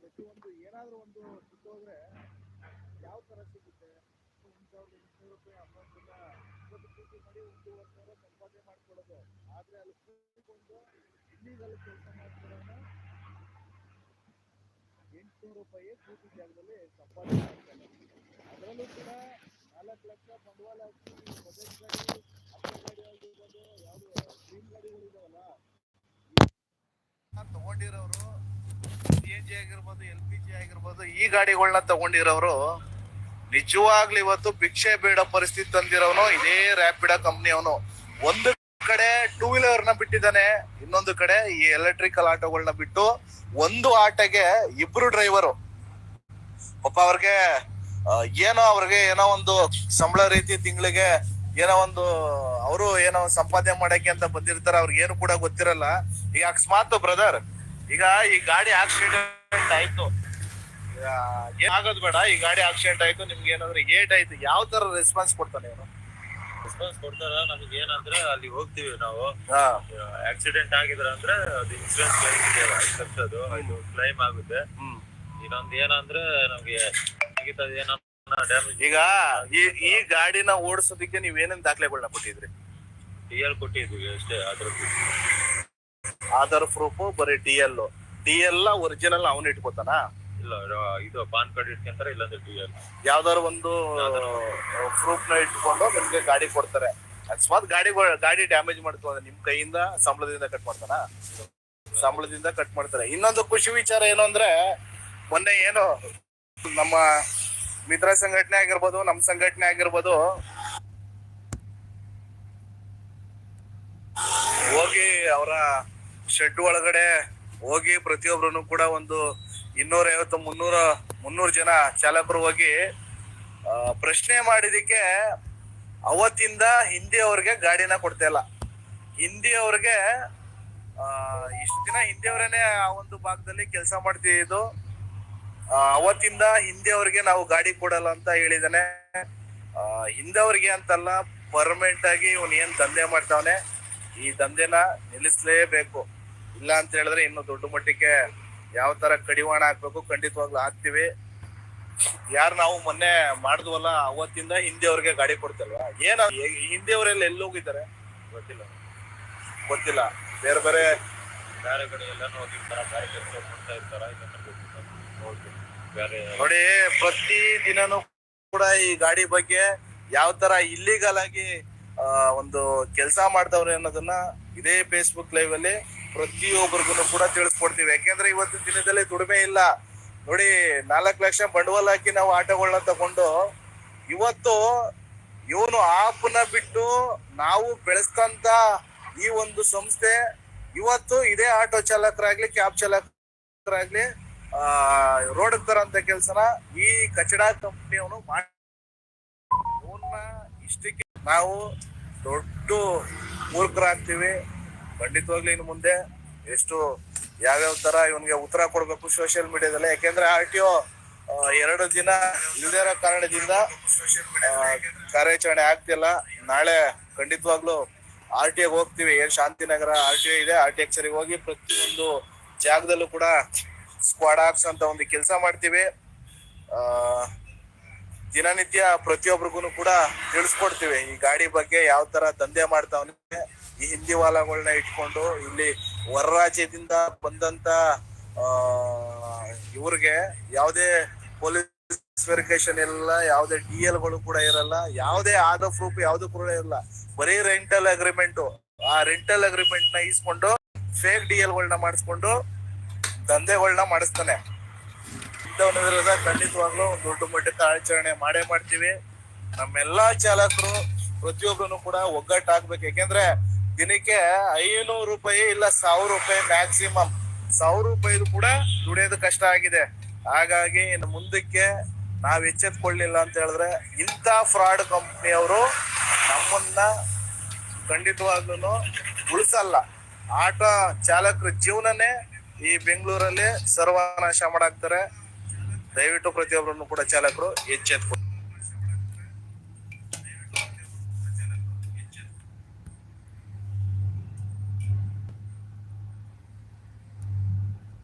ಪ್ರತಿಯೊಂದು ಏನಾದರೂ ಒಂದು ಸಿಕ್ಕೋದ್ರೆ ಯಾವ ಥರ ಸಿಗುತ್ತೆ? ಒಂದು ಸಾವಿರದ ಎಂಟುನೂರು ರೂಪಾಯಿ ಅಮೌಂಟನ್ನ ಇವತ್ತು ಕೂಲಿ ಮಾಡಿ ಒಂದು ಸಾವಿರ ಸಂಪಾದನೆ ಮಾಡ್ಕೊಳ್ಳೋದು. ಆದರೆ ಅಲ್ಲಿ ಕೂತ್ಕೊಂಡು ಇಲ್ಲಿಗಲ್ಲಿ ಕೆಲಸ ಮಾಡ್ಕೊಳ್ಳೋಣ ಎಂಟುನೂರು ರೂಪಾಯಿ ಕೂಲಿ ಜಾಗದಲ್ಲಿ ಸಂಪಾದನೆ ಮಾಡ್ತಾರೆ. ಅದರಲ್ಲೂ ಕೂಡ ನಾಲ್ಕು ಲಕ್ಷ ಬಂಡವಾಳ ಹಾಕಿ ಬಜೆಟ್ ಗಾಡಿ ಅಪ್ಪ ಗಾಡಿ ಆಗಿರ್ಬೋದು, ಯಾವುದು ಡ್ರೀಮ್ ಗಾಡಿಗಳಿದಾವಲ್ಲ ತಗೊಂಡಿರೋರು ಜಿ ಆಗಿರ್ಬೋದು, ಎಲ್ ಪಿ ಜಿ ಆಗಿರ್ಬೋದು, ಈ ಗಾಡಿಗಳನ್ನ ತಗೊಂಡಿರೋರು ನಿಜವಾಗ್ಲೂ ಇವತ್ತು ಭಿಕ್ಷೆ ಬೇಡ ಪರಿಸ್ಥಿತಿ ತಂದಿರೋನು, ಇದೇ ರ್ಯಾಪಿಡ ಕಂಪ್ನಿ ಅವನು ಒಂದು ಕಡೆ ಟೂ ವೀಲರ್ನ ಬಿಟ್ಟಿದ್ದಾನೆ, ಇನ್ನೊಂದು ಕಡೆ ಈ ಎಲೆಕ್ಟ್ರಿಕಲ್ ಆಟೋಗಳನ್ನ ಬಿಟ್ಟು ಒಂದು ಆಟೋಗೆ ಇಬ್ರು ಡ್ರೈವರು ಪಾಪ ಅವ್ರಿಗೆ ಏನೋ ಅವ್ರಿಗೆ ಏನೋ ಒಂದು ಸಂಬಳ ರೀತಿ ತಿಂಗಳಿಗೆ ಏನೋ ಒಂದು, ಅವರು ಏನೋ ಸಂಪಾದನೆ ಮಾಡಕ್ಕೆ ಅಂತ ಬಂದಿರ್ತಾರೆ ಅವ್ರಿಗೆ ಏನು ಕೂಡ ಗೊತ್ತಿರಲ್ಲ. ಈಗ ಅಕಸ್ಮಾತ್ ಬ್ರದರ್ ಈಗ ಈ ಗಾಡಿ ಆಕ್ಸಿಡೆಂಟ್ ಆಯ್ತು. ಈಗ ಏನ್ ಆಗೋದ್ ಬೇಡ ಈ ಗಾಡಿ ಆಕ್ಸಿಡೆಂಟ್ ಆಯ್ತು ನಿಮ್ಗೆ ಏನಾದ್ರು ಏಟ್ ಆಯ್ತು ಯಾವ ತರ ರೆಸ್ಪಾನ್ಸ್ ಕೊಡ್ತಾನೆ ಇವರು? ರೆಸ್ಪಾನ್ಸ್ ಕೊಡ್ತಾರ ನಮ್ಗೆ ಏನಂದ್ರೆ ಅಲ್ಲಿ ಹೋಗ್ತೀವಿ ನಾವು. ಆಕ್ಸಿಡೆಂಟ್ ಆಗಿದ್ರ ಅಂದ್ರೆ ಅದು ಇನ್ಸೂರೆನ್ಸ್ ಕ್ಲೈಮ್ ಇದೆ ಲಕ್ಷದ್ದು ಅದು ಕ್ಲೈಮ್ ಆಗುತ್ತೆ. ಇನ್ನೊಂದ್ ಏನಂದ್ರೆ ನಮ್ಗೆ ಆಗಿತ್ತದ ಏನೋ ಡ್ಯಾಮೇಜ್ ಈಗ ಈ ಈ ಗಾಡಿನ ಓಡಿಸೋದಕ್ಕೆ ನೀವ್ ಏನೇನ್ ದಾಖಲೆಗಳನ್ನ ಕೊಟ್ಟಿದ್ರಿ? ಟಿ ಎಲ್ ಕೊಟ್ಟಿದ್ವಿ ಅಷ್ಟೇ ಅದ್ರ ಆಧಾರ್ ಪ್ರೂಫ್ ಬರೀ D L D L original ಅವನ್ ಇಟ್ಕೋತಾನ? ಇಲ್ಲ ಇದು ಪಾನ್ ಕಾರ್ಡ್ ಇಟ್ಕೊಂತಾರೆ ಇಲ್ಲಾಂದ್ರೆ ಡಿ ಎಲ್ ಯಾವ್ದಾದ್ರು ಒಂದು ಪ್ರೂಫ್ನ ಇಟ್ಕೊಂಡು ನಿಮ್ಗೆ ಗಾಡಿ ಕೊಡ್ತಾರೆ. ಅಕಸ್ಮಾತ್ ಗಾಡಿ ಗಾಡಿ ಡ್ಯಾಮೇಜ್ ಮಾಡ್ಕೊಂಡ್ರೆ ನಿಮ್ ಕೈಯಿಂದ ಸಂಬಳದಿಂದ ಕಟ್ ಮಾಡ್ತಾನ? ಸಂಬಳದಿಂದ ಕಟ್ ಮಾಡ್ತಾರೆ. ಇನ್ನೊಂದು ಖುಷಿ ವಿಚಾರ ಏನು ಅಂದ್ರೆ ಮೊನ್ನೆ ಏನು ನಮ್ಮ ಮಿತ್ರ ಸಂಘಟನೆ ಆಗಿರ್ಬೋದು ನಮ್ ಸಂಘಟನೆ ಆಗಿರ್ಬೋದು ಹೋಗಿ ಅವರ ಶೆಡ್ ಒಳಗಡೆ ಹೋಗಿ ಪ್ರತಿಯೊಬ್ಬರನ್ನು ಕೂಡ ಒಂದು ಇನ್ನೂರ ಐವತ್ತು ಮುನ್ನೂರ ಮುನ್ನೂರು ಜನ ಚಾಲಕರು ಹೋಗಿ ಪ್ರಶ್ನೆ ಮಾಡಿದಕ್ಕೆ ಅವತ್ತಿಂದ ಹಿಂದಿ ಅವ್ರಿಗೆ ಗಾಡಿನ ಕೊಡ್ತಾ ಇಲ್ಲ. ಹಿಂದಿ ಅವ್ರಿಗೆ ಆ, ಇಷ್ಟು ದಿನ ಹಿಂದಿ ಅವರೇನೆ ಆ ಒಂದು ಭಾಗದಲ್ಲಿ ಕೆಲಸ ಮಾಡ್ತಿದ್ದು. ಅವತ್ತಿಂದ ಹಿಂದಿ ಅವ್ರಿಗೆ ನಾವು ಗಾಡಿ ಕೊಡಲ್ಲ ಅಂತ ಹೇಳಿದಾನೆ. ಹಿಂದವ್ರಿಗೆ ಅಂತಲ್ಲ ಪರ್ಮನೆಂಟ್ ಆಗಿ ಇವನ್ ಏನ್ ದಂಧೆ ಮಾಡ್ತಾವನೆ ಈ ದಂಧೆನ ನಿಲ್ಲಿಸ್ಲೇಬೇಕು. ಇಲ್ಲ ಅಂತ ಹೇಳಿದ್ರೆ ಇನ್ನು ದೊಡ್ಡ ಮಟ್ಟಕ್ಕೆ ಯಾವ ತರ ಕಡಿವಾಣ ಹಾಕ್ಬೇಕು ಖಂಡಿತವಾಗ್ಲೂ ಹಾಕ್ತಿವಿ. ಯಾರು ನಾವು ಮೊನ್ನೆ ಮಾಡಿದ್ವಲ್ಲ, ಅವತ್ತಿಂದ ಹಿಂದೆ ಅವ್ರಿಗೆ ಗಾಡಿ ಕೊಡ್ತಲ್ವಾ? ಏನ ಹಿಂದೆ ಅವರೆಲ್ಲ ಎಲ್ಲಿ ಹೋಗಿದ್ದಾರೆ? ಗೊತ್ತಿಲ್ಲ. ಗೊತ್ತಿಲ್ಲ. ಬೇರೆ ಬೇರೆ ಬೇರೆ ಕಡೆ ಎಲ್ಲಾನು ಹೋಗಿರ್ತಾರ ಮಾಡ್ತಾ ಇರ್ತಾರ ಬೇರೆ ನೋಡಿ, ಪ್ರತಿ ದಿನನೂ ಕೂಡ ಈ ಗಾಡಿ ಬಗ್ಗೆ ಯಾವ ತರ ಇಲ್ಲಿಗಲ್ ಆಗಿ ಒಂದು ಕೆಲಸ ಮಾಡ್ತವ್ರೆ ಅನ್ನೋದನ್ನ ಇದೇ ಫೇಸ್ಬುಕ್ ಲೈವ್ ಅಲ್ಲಿ ಪ್ರತಿಯೊಬ್ಬರಿಗೂ ಕೂಡ ತಿಳಿಸ್ಕೊಡ್ತೀವಿ. ಯಾಕೆಂದ್ರೆ ಇವತ್ತಿನ ದಿನದಲ್ಲಿ ದುಡಿಮೆ ಇಲ್ಲ. ನೋಡಿ, ನಾಲ್ಕು ಲಕ್ಷ ಬಂಡವಾಳ ಹಾಕಿ ನಾವು ಆಟಗಳನ್ನ ತಗೊಂಡು, ಇವತ್ತು ಇವನು ಆಪ್ನ ಬಿಟ್ಟು ನಾವು ಬೆಳೆಸ್ತಂತ ಈ ಒಂದು ಸಂಸ್ಥೆ ಇವತ್ತು ಇದೇ ಆಟೋ ಚಾಲಕರಾಗ್ಲಿ, ಕ್ಯಾಬ್ ಚಾಲಕರಾಗ್ಲಿ, ಆ, ರೋಡ್ ತರಂತ ಕೆಲಸನ ಈ ಕಚಡ ಕಂಪ್ನಿಯವನು ಇವನ್ನ ಇಷ್ಟಕ್ಕೆ ನಾವು ದೊಡ್ಡ ಮೂರ್ಖರಾಗ್ತೀವಿ. ಖಂಡಿತವಾಗ್ಲೂ ಇನ್ನು ಮುಂದೆ ಎಷ್ಟು ಯಾವ್ಯಾವ ತರ ಇವನ್ಗೆ ಉತ್ತರ ಕೊಡ್ಬೇಕು ಸೋಷಿಯಲ್ ಮೀಡಿಯಾದಲ್ಲಿ ಯಾಕೆಂದ್ರೆ ಆರ್ ಟಿ ಒ ಎರಡು ದಿನ ಇಲ್ಲದೇ ಇರೋ ಕಾರಣದಿಂದ ಕಾರ್ಯಾಚರಣೆ ಆಗ್ತಿಲ್ಲ. ನಾಳೆ ಖಂಡಿತವಾಗ್ಲೂ ಆರ್ ಟಿ ಹೋಗ್ತೀವಿ. ಏನ್ ಶಾಂತಿನಗರ ಆರ್ ಟಿ ಇದೆ. ಆರ್ ಟಿ ಎಕ್ಸರಿಗೆ ಹೋಗಿ ಪ್ರತಿಯೊಂದು ಜಾಗದಲ್ಲೂ ಕೂಡ ಸ್ಕ್ವಾಡ್ ಆಕ್ಸ್ ಅಂತ ಒಂದು ಕೆಲಸ ಮಾಡ್ತೀವಿ. ಆ, ದಿನನಿತ್ಯ ಪ್ರತಿಯೊಬ್ಬರಿಗೂ ಕೂಡ ತಿಳಿಸ್ಕೊಡ್ತೀವಿ. ಈ ಗಾಡಿ ಬಗ್ಗೆ ಯಾವ ತರ ದಂಧೆ ಮಾಡ್ತಾವನೆ. ಈ ಹಿಂದಿ ವಾಲಗಳನ್ನ ಇಟ್ಕೊಂಡು ಇಲ್ಲಿ ಹೊರರಾಜ್ಯದಿಂದ ಬಂದಂತ, ಆ, ಇವ್ರಿಗೆ ಯಾವುದೇ ಪೊಲೀಸ್ ವೆರಿಫಿಕೇಶನ್ ಇರಲ್ಲ, ಯಾವುದೇ ಡಿ ಎಲ್ಗಳು ಕೂಡ ಇರಲ್ಲ, ಯಾವುದೇ ಆದ ಪ್ರೂಫ್ ಯಾವ್ದು ಕೂಡ ಇರಲ್ಲ. ಬರೀ ರೆಂಟಲ್ ಅಗ್ರಿಮೆಂಟ್ ಆ ರೆಂಟಲ್ ಅಗ್ರಿಮೆಂಟ್ನ ಇಸ್ಕೊಂಡು ಫೇಕ್ ಡಿ ಎಲ್ ಗಳನ್ನ ಮಾಡಿಸ್ಕೊಂಡು ದಂಧೆಗಳನ್ನ ಮಾಡಿಸ್ತಾನೆ. ಇಂಥವನ ವಿರುದ್ಧ ಖಂಡಿತವಾಗ್ಲೂ ದೊಡ್ಡ ಮಟ್ಟದ ಆಚರಣೆ ಮಾಡೇ ಮಾಡ್ತೀವಿ. ನಮ್ಮೆಲ್ಲಾ ಚಾಲಕರು ಪ್ರತಿಯೊಬ್ಬರು ಕೂಡ ಒಗ್ಗಟ್ಟಾಗ್ಬೇಕು. ಯಾಕೆಂದ್ರೆ ದಿನಕ್ಕೆ ಐನೂರು ರೂಪಾಯಿ ಇಲ್ಲ ಸಾವಿರ ರೂಪಾಯಿ ಮ್ಯಾಕ್ಸಿಮಮ್ ಸಾವಿರ ರೂಪಾಯಿದು ಕೂಡ ದುಡಿಯೋದು ಕಷ್ಟ ಆಗಿದೆ. ಹಾಗಾಗಿ ಇನ್ನು ಮುಂದಕ್ಕೆ ನಾವ್ ಎಚ್ಚೆತ್ಕೊಳ್ಳಿಲ್ಲ ಅಂತ ಹೇಳಿದ್ರೆ ಇಂಥ ಫ್ರಾಡ್ ಕಂಪ್ನಿಯವರು ನಮ್ಮನ್ನ ಖಂಡಿತವಾಗ್ಲೂ ಉಳಿಸಲ್ಲ. ಆಟೋ ಚಾಲಕರ ಜೀವನನೇ ಈ ಬೆಂಗಳೂರಲ್ಲಿ ಸರ್ವನಾಶ ಮಾಡಾಕ್ತಾರೆ. ದಯವಿಟ್ಟು ಪ್ರತಿಯೊಬ್ಬರನ್ನು ಕೂಡ ಚಾಲಕರು ಎಚ್ಚೆತ್ಕೊಳ್ಳಿ